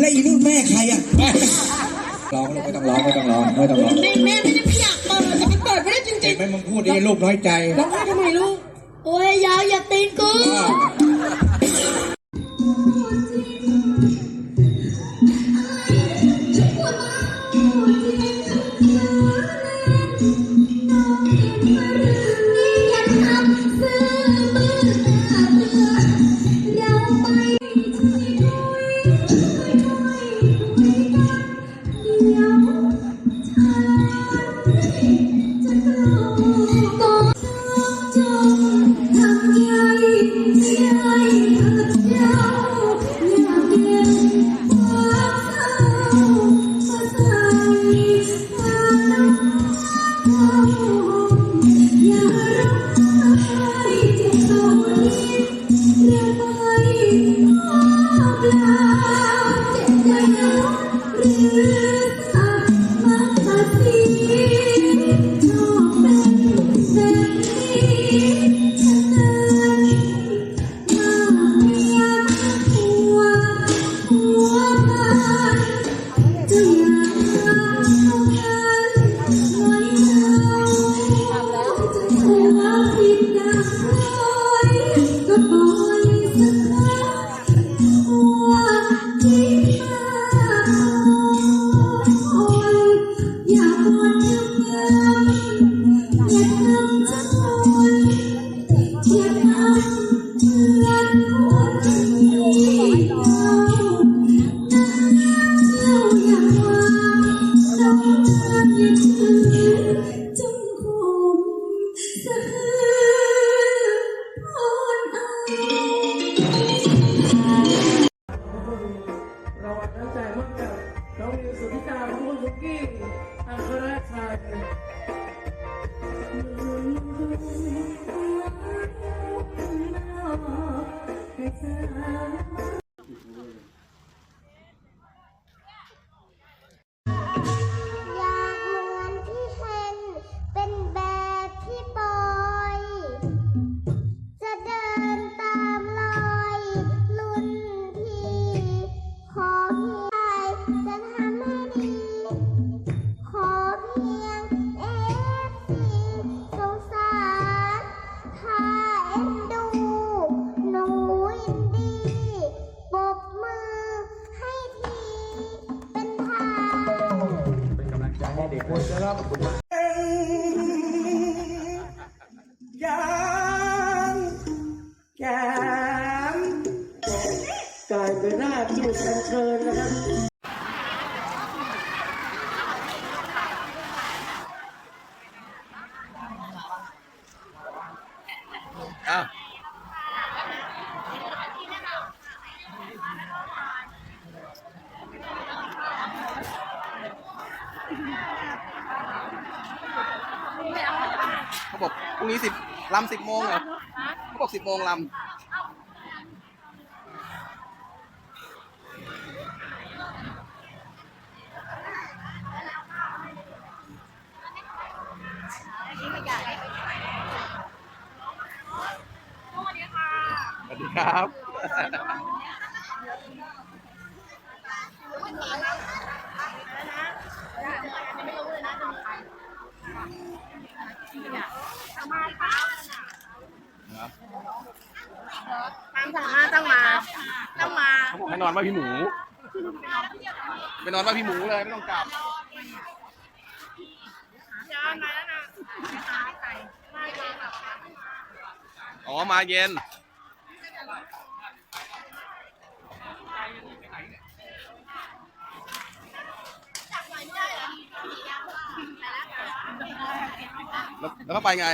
แล้วอีนู่นแม่ใครอะร้องเลยไม่ต้องร้องไม่ต้องร้องไม่ต้องร้องแม่แม่ไม่ได้ไม่อยากเปิดแต่มันเปิดไม่ได้จเห็รินงไหมมึงพูดดีลูกน้อยใจๆร้องไห้ทำไมลูกโอ้ยยาวอย่าตีนกู อ ด ยังแกมกลายเป็นราชจุดอัญเชิญนะครับเบอกพรุ่งนี้สิบลำสิบโมงเหรอเขาบอกสิบโมงลำสวัสดีครับค วามสามารถต้องมาต้องมาเขาบอกให้นอนว่าพี่หมูไปนอนว่าพี่หมูเลยไม่ต้องกลับอ๋อมาเย็น แล้วก็ไปไง